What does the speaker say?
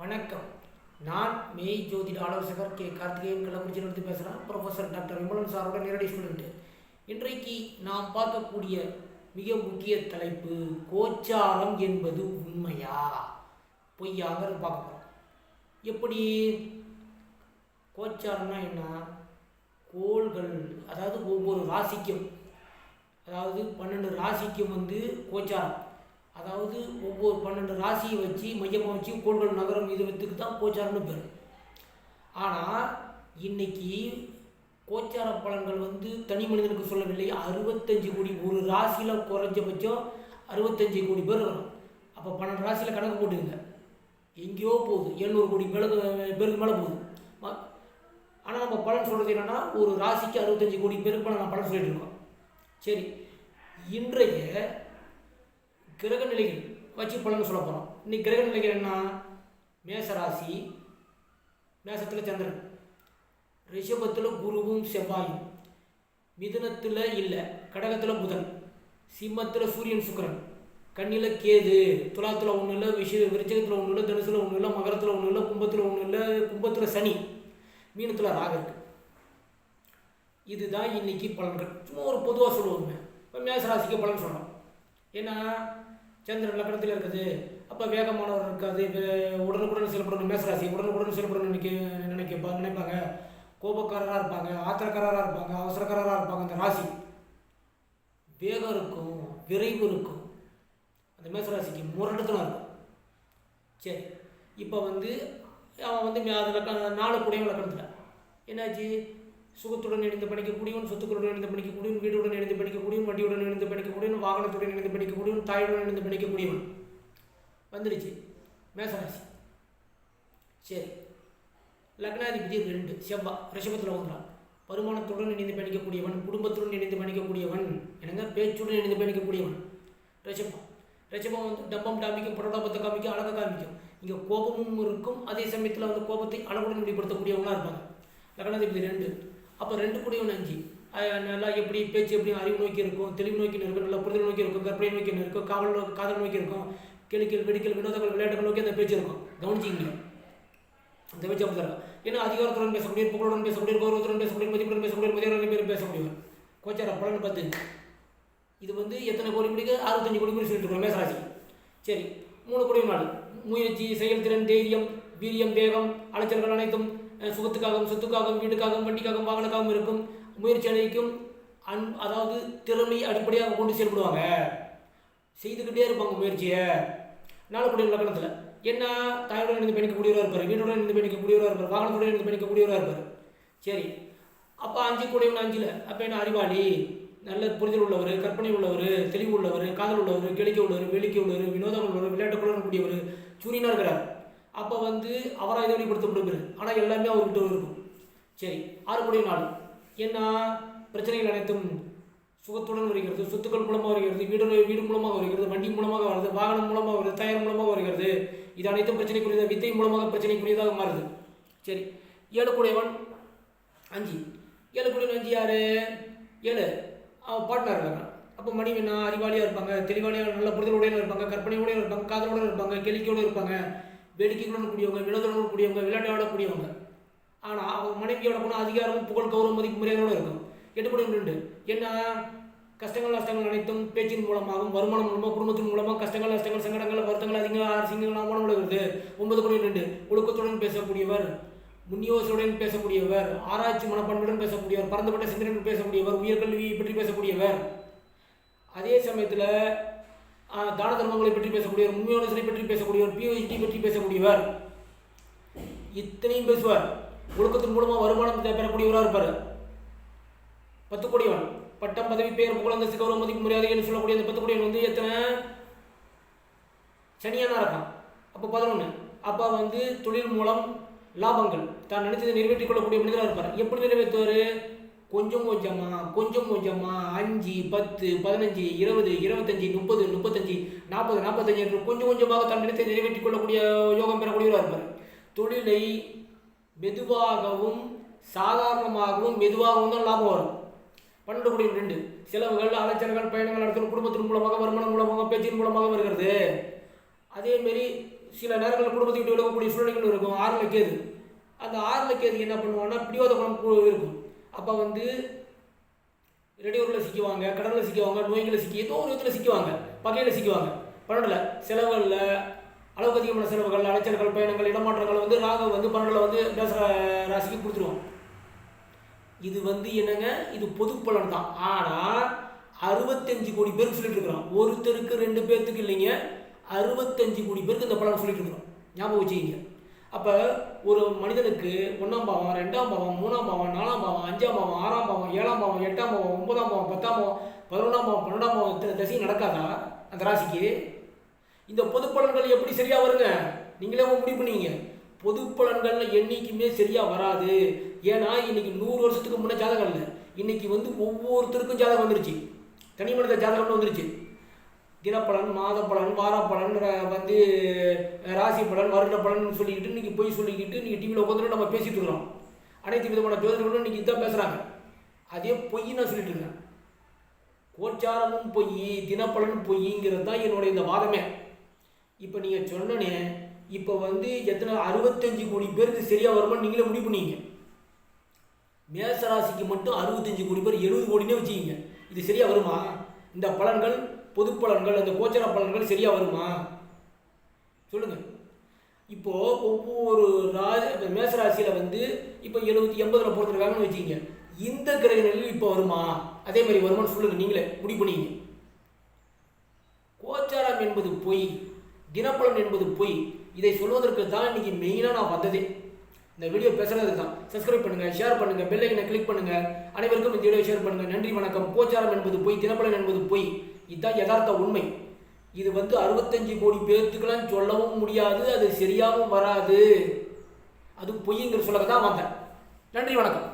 வணக்கம். நான் மெய் ஜோதிட ஆலோசகர் கே. கார்த்திகேயன் கள்ளக்குறிச்சியிலிருந்து பேசுகிறேன் ப்ரொஃபஸர் டாக்டர் விமலன் சாரோட நேரடி ஸ்டூடெண்ட்டு இன்றைக்கு நாம் பார்க்கக்கூடிய மிக முக்கிய தலைப்பு கோச்சாரம் என்பது உண்மையா? பொய்யாங்கிறது பார்க்க போகிறோம் எப்படி? கோச்சாரம்னா என்ன? கோள்கள் அதாவது ஒவ்வொரு ராசிக்கும் அதாவது பன்னெண்டு ராசிக்கும் வந்து கோச்சாரம். அதாவது ஒவ்வொரு பன்னெண்டு ராசியை வச்சு மையமாக வச்சு கோள்கள் நகரம் இது வைத்துக்கு தான் கோச்சாரம்னு பேர். ஆனால் இன்னைக்கு கோச்சார பலன்கள் வந்து தனி மனிதனுக்கு சொல்லவில்லை. அறுபத்தஞ்சு கோடி ஒரு ராசியில் குறைஞ்சபட்சம் அறுபத்தஞ்சு கோடி பேர் வரும். அப்போ பன்னெண்டு ராசியில் கணக்கு போட்டுங்க எங்கேயோ போகுது. எழுநூறு கோடி பேருக்கு பேருக்கு மேலே போகுது. ஆனால் நம்ம பலன் சொல்கிறது என்னென்னா ஒரு ராசிக்கு அறுபத்தஞ்சு கோடி பேருக்கு மேலே நான் பலன் சொல்லிட்டு இருக்கோம். சரி இன்றைய கிரக நிலைகள் வச்சு பலன் சொல்ல போகிறோம் இன்னைக்கு கிரக நிலைகள் என்ன? மேசராசி மேசத்தில் சந்திரன். ரிஷபத்தில் குருவும் செவ்வாயும். மிதுனத்தில் இல்லை கடகத்தில் புதன். சிம்மத்தில் சூரியன் சுக்கிரன். கண்ணில் கேது. துலாத்தில் ஒன்றும் இல்லை விஷ விருச்சகத்தில் ஒன்றும் இல்லை தனுசில் ஒன்றும் இல்லை மகரத்தில் ஒன்றும் இல்லை கும்பத்தில் ஒன்றும் இல்லை கும்பத்தில் சனி. மீனத்தில் ராக இருக்கு. இதுதான் இன்னைக்கு பலன்கள். சும்மா ஒரு பொதுவாக சொல்லுவோமே. இப்போ மேசராசிக்கு பலன் சொல்கிறோம் ஏன்னா சந்திரன் லக்னத்தில் இருக்குது. அப்போ வேகமானவர் இருக்காது. உடனுக்குடன் செயல்படணும் மேசராசி உடனுக்குடன் செயல்படணும் நினைக்க நினைக்க நினைப்பாங்க. கோபக்காரராக இருப்பாங்க ஆத்திரக்காரராக இருப்பாங்க அவசரக்காரராக இருப்பாங்க அந்த ராசி. வேகம் இருக்கும் விரைவு இருக்கும். அந்த மேசராசிக்கு முரட்டுத்தனம் இருக்கும். சரி இப்போ வந்து அவன் வந்து மே- அது நாலு குடையும் லக்கணத்தில். என்னாச்சு? சுகத்துடன் இணைந்து படிக்கக்கூடியவன் சொத்துக்களுடன் இணைந்து படிக்கக்கூடியவன் வீடுடன் இணைந்து படிக்கக்கூடியவன் வண்டியுடன் இணைந்து படிக்கக்கூடியவன் வாகனத்துடன் இணைந்து படிக்கக்கூடியவன் தாயுடன் இணைந்து படிக்கக்கூடியவன். வந்துடுச்சு மேசராசி. சரி. லக்னாதிபதி ரெண்டு செவ்வா ரிஷபத்தில் வந்துடான் வருமானத்துடன் இணைந்து படிக்கக்கூடியவன் குடும்பத்துடன் இணைந்து படிக்கக்கூடியவன். என்னங்க? பேச்சுடன் இணைந்து படிக்கக்கூடியவன். ரிஷபம். ரிஷபம் வந்து டப்பம் காமிக்கும் புரோடாபத்தை காமிக்கும் அழகை காமிக்கும். இங்கே கோபமும் இருக்கும். அதே சமயத்தில் வந்து கோபத்தை அழகுடன் வெளிப்படுத்தக்கூடியவங்களாக இருப்பாங்க. லக்னாதிபதி ரெண்டு அப்போ ரெண்டு கூடியவன் அஞ்சு. நல்லா எப்படி பேச்சு எப்படி அறிவு நோக்கி இருக்கும் தெளிவு நோக்கி இருக்கும் நல்லா புரிதல் நோக்கி இருக்கும் கற்பனை நோக்கி இருக்கும் காவல் காதல் நோக்கி இருக்கும் கேளிக்கல் வெடிக்கல் வினோதங்கள் விளையாட்டுகள் நோக்கி அந்த பேச்சு இருக்கும். கவனிச்சிங்க அந்த பேச்சு அப்படி தான் ஏன்னா அதிகாரத்துடன் பேசக்கூடிய புகழுடன் பேசக்கூடிய கௌரவத்துடன் பேசக்கூடிய மதிப்புடன் பேசக்கூடிய மதியுடன் பேர் பேசக்கூடியவர் கோச்சாரா பலன் பத்து. இது வந்து எத்தனை கோடி மணிக்கு அறுபத்தஞ்சு கோடி மணி சொல்லிட்டு இருக்கோம் மேசராசி. சரி மூணு கோடி நாள் முயற்சி செயல்திறன் தைரியம் வீரியம் வேகம் அலைச்சல்கள் அனைத்தும் சுகத்துக்காகவும் சொத்துக்காகவும் வீட்டுக்காகவும் வண்டிக்காகவும் வாகனக்காகவும் இருக்கும். முயற்சி அடைக்கும் அன் அதாவது திறமை அடிப்படையாக கொண்டு செயல்படுவாங்க. செய்துக்கிட்டே இருப்பாங்க முயற்சியை. நாலு லக்கணத்தில். என்ன தாயுடன் இருந்து பயணிக்கக்கூடியவராக இருப்பார் வீட்டுடன் இருந்து பயணிக்கக்கூடியவராக இருப்பார் வாகனத்துடன் இருந்து பயணிக்கக்கூடியவராக இருப்பார். சரி. அப்போ அஞ்சு கூடையவன் அஞ்சில். அப்போ என்ன அறிவாளி? நல்ல புரிதல் உள்ளவர் கற்பனை உள்ளவர் தெளிவு உள்ளவர் காதல் உள்ளவர் கெளிக்க உள்ளவர் வேடிக்கை உள்ளவர் வினோதம் உள்ளவர் விளையாட்டுக்குள்ள கூடியவர் சூரியனாக இருக்கிறார். அப்போ வந்து அவராக இதை வெளிப்படுத்தப்படுவார் ஆனால் எல்லாமே அவர்கிட்ட இருக்கும். சரி ஆறு நாள். ஏன்னா பிரச்சனைகள் அனைத்தும் சுகத்துடன் வருகிறது. சொத்துக்கள் மூலமாக வருகிறது. வீடு வீடு மூலமாக வருகிறது. வண்டி மூலமாக வருது வாகனம் மூலமாக வருது தயார் மூலமாக வருகிறது. இது அனைத்தும் பிரச்சனைக்குரியதாக வித்தை மூலமாக பிரச்சனைக்குரியதாக மாறுது. சரி ஏழு அஞ்சு. ஏழுக்குடையவன் அஞ்சு யார்? ஏழு. அவன் பார்ட்னர் இருக்காங்க அப்போ மணிவண்ணா அறிவாளியாக இருப்பாங்க. தெளிவாளியாக நல்ல புரிதலோடையும் இருப்பாங்க. கற்பனையோடையும் இருப்பாங்க. காதலோடு இருப்பாங்க. கேளிக்கையோடு இருப்பாங்க. வேடிக்கைகளுடன் கூடியவங்க வினோதனுடன் கூடியவங்க விளையாட்டோட கூடியவங்க. ஆனால் அவங்க மனைவியோட போனால் அதிகாரமும் புகழ் கௌரவம் மதிப்பு மரியாதையோட இருக்கும். எட்டு ரெண்டு என்ன? கஷ்டங்கள் நஷ்டங்கள் அனைத்தும் பேச்சின் மூலமாகவும் வருமானம் மூலமாக குடும்பத்தின் மூலமாக கஷ்டங்கள் நஷ்டங்கள் சங்கடங்கள் வருத்தங்கள் அதிகமாக அரசியங்கள் அவமானம் வருது. ஒன்பது கோடி ரெண்டு ஒழுக்கத்துடன் பேசக்கூடியவர் முன்னியோசையுடன் பேசக்கூடியவர் ஆராய்ச்சி மனப்பண்புடன் பேசக்கூடியவர் பரந்துபட்ட சிந்தனையுடன் பேசக்கூடியவர் உயர்கல்வியை பற்றி பேசக்கூடியவர். அதே சமயத்தில் தான தர்மங்களை பற்றி பேசக்கூடியவர் முன்மையோசனை பற்றி பேசக்கூடியவர் பிஹெச்டி பற்றி பேசக்கூடியவர். இத்தனையும் பேசுவார். ஒழுக்கத்தின் மூலமாக வருமானம் பெறக்கூடியவராக இருப்பார். பத்து கோடியவன் பட்டம் பதவி பெயர் புகழந்தசு கௌரவ மதிப்பு மரியாதைன்னு சொல்லக்கூடிய அந்த பத்து கோடியவன் வந்து எத்தனை? சனியானா இருக்கான் அப்போ பதினொன்று அப்போ வந்து தொழில் மூலம் லாபங்கள். தான் நினைச்சதை நிறைவேற்றிக் கொள்ளக்கூடிய மனிதராக இருப்பார். எப்படி நிறைவேற்றுவார்? கொஞ்சம் கொஞ்சமாக கொஞ்சம் கொஞ்சமாக அஞ்சு பத்து பதினஞ்சு இருபது இருபத்தஞ்சி முப்பது முப்பத்தஞ்சு நாற்பது நாற்பத்தஞ்சு என்று கொஞ்சம் கொஞ்சமாக தன்னிடத்தை நிறைவேற்றிக் கொள்ளக்கூடிய யோகம் பெறக்கூடியவராக இருப்பார் தொழிலை மெதுவாகவும் சாதாரணமாகவும் மெதுவாகவும் தான் லாபம் வரும். பன்னெண்டு கோடி ரெண்டு. செலவுகள் அலைச்சல்கள் பயணங்கள் நடத்தணும் குடும்பத்தின் மூலமாக வருமானம் மூலமாக பேச்சின் மூலமாக வருகிறது. அதேமாரி சில நேரங்களில் குடும்பத்தை விட்டு விடக்கூடிய சூழ்நிலைகள் இருக்கும். ஆறில் கேது. அந்த ஆறில் கேது என்ன பண்ணுவாங்கன்னா பிடிவாத குணம் இருக்கும். அப்போ வந்து ரெடியூரில் சிக்குவாங்க கடலில் சிக்குவாங்க நோய்களில் சிக்கி ஏதோ ஒரு விதத்தில் சிக்குவாங்க பகையில் சிக்குவாங்க. பன்னெண்டில் செலவுகளில் அளவுக்கு அதிகமான செலவுகள் அலைச்சல்கள் பயணங்கள் இடமாற்றங்கள் வந்து ராகு வந்து பன்னெண்டில் வந்து பேசுகிற ராசிக்கு கொடுத்துருவோம். இது வந்து என்னங்க? இது பொது பலன் தான். ஆனால் அறுபத்தஞ்சு கோடி பேருக்கு சொல்லிட்டு இருக்கிறோம். ஒருத்தருக்கு ரெண்டு பேர்த்துக்கு இல்லைங்க. அறுபத்தஞ்சு கோடி பேருக்கு இந்த பலன் சொல்லிட்டு இருக்கிறோம். ஞாபகம் வச்சுக்கிங்க. அப்போ ஒரு மனிதனுக்கு ஒன்றாம் பாவம் ரெண்டாம் பாவம் மூணாம் பாவம் நாலாம் பாவம் அஞ்சாம் பாவம் ஆறாம் பாவம் ஏழாம் பாவம் எட்டாம் பாவம் ஒன்பதாம் பாவம் பத்தாம் பாவம் பதினொன்றாம் பாவம் பன்னெண்டாம் பாவம் இத்தனை தசையும் நடக்காதா அந்த ராசிக்கு? இந்த பொது பலன்கள் எப்படி சரியாக வருங்க? நீங்களே முடிவு பண்ணீங்க பொது பலன்கள் என்றைக்குமே சரியாக வராது. ஏன்னா இன்னைக்கு நூறு வருஷத்துக்கு முன்னே ஜாதகம் இல்லை. இன்னைக்கு வந்து ஒவ்வொருத்தருக்கும் ஜாதகம் வந்துருச்சு. தனி மனித ஜாதகம்னு வந்துருச்சு. தினப்பலன் மாத பலன் வாரப்பலன் வந்து ராசி பலன் வருட பலன் சொல்லிக்கிட்டு இன்றைக்கி போய் சொல்லிக்கிட்டு நீங்கள் டிவியில் உட்காந்துட்டு நம்ம பேசிகிட்டு இருக்கிறோம். அனைத்து விதமான ஜோதிடர்களும் இன்றைக்கி இதான் பேசுகிறாங்க அதே பொய் நான் சொல்லிட்டு இருக்கேன். கோச்சாரமும் பொய் தினப்பலன் பொய்ங்கிறது தான் என்னுடைய இந்த வாதமே. இப்போ நீங்கள் சொன்னனே இப்போ வந்து எத்தனை அறுபத்தஞ்சு கோடி பேருக்கு சரியாக வருமான்னு நீங்களே முடிவு பண்ணீங்க மேசராசிக்கு மட்டும் அறுபத்தஞ்சு கோடி பேர் எழுபது கோடினே வச்சுக்கிங்க. இது சரியாக வருமா? இந்த பலன்கள் பொது பலன்கள் அந்த கோச்சர பலன்கள் சரியாக வருமா? சொல்லுங்கள் இப்போது ஒவ்வொரு ரா இப்போ மேசராசியில் வந்து இப்போ எழுபத்தி எண்பதில் போட்டுருக்காங்கன்னு வச்சுக்கிங்க. இந்த கிரக நிலையில் இப்போ வருமா? அதே மாதிரி வருமான்னு சொல்லுங்கள் நீங்களே. முடிவு பண்ணிங்க கோச்சாரம் என்பது பொய் தினப்பலன் என்பது பொய். இதை சொல்வதற்கு தான் இன்னைக்கு மெயினாக நான் வந்ததே. இந்த வீடியோ பேசுறது தான் சப்ஸ்கிரைப் பண்ணுங்க ஷேர் பண்ணுங்க பெல் ஐக்கனை கிளிக் பண்ணுங்க. அனைவருக்கும் இந்த வீடியோ ஷேர் பண்ணுங்க. நன்றி வணக்கம். கோச்சாரம் என்பது பொய் தினப்பலன் என்பது பொய். இதுதான் யதார்த்த உண்மை. இது வந்து அறுபத்தஞ்சு கோடி பேர்த்துக்கெல்லாம் சொல்லவும் முடியாது அது சரியாகவும் வராது. அது பொய்ங்கிற சொல்லக்க தான் வந்தேன். நன்றி வணக்கம்.